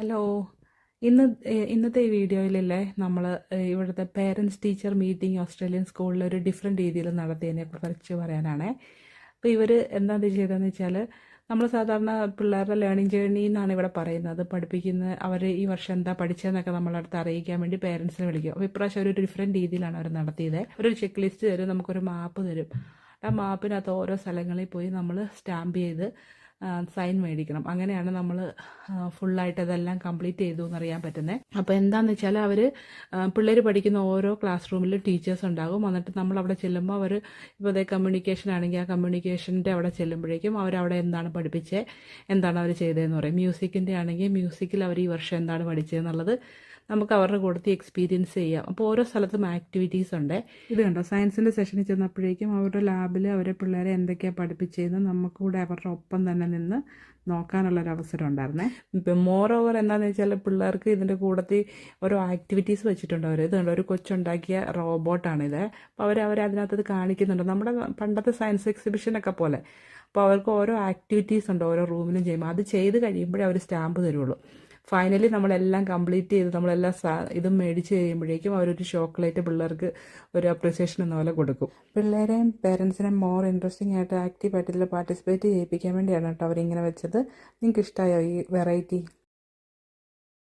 Hello. ഇന്ന് ഇന്നത്തെ ഈ വീഡിയോയിലല്ലേ നമ്മൾ ഇവിടുത്തെ പേരൻസ് ടീച്ചർ മീറ്റിംഗ് ഓസ്ട്രേലിയൻ സ്കൂളിൽ ഒരു ഡിഫറെന്റ് രീതിയിൽ നടത്തിയതിനെ കുറിച്ച് പറയാനാണേ. അപ്പോൾ ഇവർ എന്താണ് ചെയ്തതെന്ന് വെച്ചാൽ നമ്മൾ സാധാരണ പിള്ളേരുടെ ലേണിംഗ് ജേർണി എന്നാണ് ഇവിടെ പറയുന്നത്. പഠിപ്പിക്കുന്ന അവർ ഈ വർഷം എന്താ പഠിച്ചതെന്നൊക്കെ നമ്മളടുത്ത് അറിയിക്കാൻ വേണ്ടി പേരൻസിനെ വിളിക്കും. അപ്പോൾ ഇപ്രാവശ്യം ഒരു ഡിഫറെന്റ് രീതിയിലാണ് അവർ നടത്തിയത്. ഒരു ചെക്ക് ലിസ്റ്റ് തരും നമുക്കൊരു മാപ്പ് തരും. ആ മാപ്പിനകത്ത് ഓരോ സ്ഥലങ്ങളിൽ പോയി നമ്മൾ സ്റ്റാമ്പ് ചെയ്ത് സൈൻ മേടിക്കണം. അങ്ങനെയാണ് നമ്മൾ ഫുള്ളായിട്ട് അതെല്ലാം കംപ്ലീറ്റ് ചെയ്തു എന്നറിയാൻ പറ്റുന്നത് അപ്പോൾ എന്താണെന്ന് വെച്ചാൽ അവർ പിള്ളേർ പഠിക്കുന്ന ഓരോ ക്ലാസ് റൂമിലും ടീച്ചേഴ്സ് ഉണ്ടാകും. എന്നിട്ട് നമ്മൾ അവിടെ ചെല്ലുമ്പോൾ അവർ ഇപ്പോൾ അതേ കമ്മ്യൂണിക്കേഷൻ ആണെങ്കിൽ ആ കമ്മ്യൂണിക്കേഷന്റെ അവിടെ ചെല്ലുമ്പോഴേക്കും അവരവിടെ എന്താണ് പഠിപ്പിച്ചത് എന്താണ് അവർ ചെയ്തതെന്ന് പറയും. മ്യൂസിക്കിന്റെ ആണെങ്കിൽ മ്യൂസിക്കിൽ അവർ ഈ വർഷം എന്താണ് പഠിച്ചതെന്നുള്ളത് നമുക്ക് അവരുടെ കൂടത്തിൽ എക്സ്പീരിയൻസ് ചെയ്യാം. അപ്പോൾ ഓരോ സ്ഥലത്തും ആക്ടിവിറ്റീസ് ഉണ്ട്. ഇത് കണ്ടോ? സയൻസിന്റെ സെഷനിൽ ചെന്നപ്പോഴേക്കും അവരുടെ ലാബിൽ അവരെ പിള്ളേരെ എന്തൊക്കെയാണ് പഠിപ്പിച്ചതെന്ന് നമുക്ക് കൂടെ അവരുടെ ഒപ്പം തന്നെ നിന്ന് നോക്കാനുള്ളൊരു അവസരം ഉണ്ടായിരുന്നേ. ഇപ്പം മോർ ഓവർ എന്താണെന്ന് വെച്ചാൽ പിള്ളേർക്ക് ഇതിന്റെ കൂടത്തിൽ ഓരോ ആക്ടിവിറ്റീസ് വെച്ചിട്ടുണ്ട് അവർ ഇത് കണ്ടോ? ഒരു കൊച്ചുണ്ടാക്കിയ റോബോട്ടാണിത് അപ്പോൾ അവർ അവർ അതിനകത്ത് ഇത് കാണിക്കുന്നുണ്ട്. നമ്മുടെ പണ്ടത്തെ സയൻസ് എക്സിബിഷനൊക്കെ പോലെ. അപ്പോൾ അവർക്ക് ഓരോ ആക്ടിവിറ്റീസ് ഉണ്ട്. ഓരോ റൂമിലും ചെയ്യുമ്പോൾ അത് ചെയ്ത് കഴിയുമ്പോഴേ അവർ സ്റ്റാമ്പ് തരുള്ളൂ. ഫൈനലി നമ്മളെല്ലാം കംപ്ലീറ്റ് ചെയ്ത് നമ്മളെല്ലാം ഇതും മേടിച്ച് കഴിയുമ്പോഴേക്കും അവരൊരു ചോക്ലേറ്റ് പിള്ളേർക്ക് ഒരു അപ്രിസിയേഷൻ എന്ന പോലെ കൊടുക്കും. പിള്ളേരെയും പേരൻസിനെയും മോർ ഇൻട്രസ്റ്റിംഗ് ആയിട്ട് ആക്റ്റീവായിട്ട് ഇതിൽ പാർട്ടിസിപ്പേറ്റ് ചെയ്യിപ്പിക്കാൻ വേണ്ടിയാണ് കേട്ടോ അവരിങ്ങനെ വെച്ചത്. നിങ്ങൾക്ക് ഇഷ്ടമായോ ഈ വെറൈറ്റി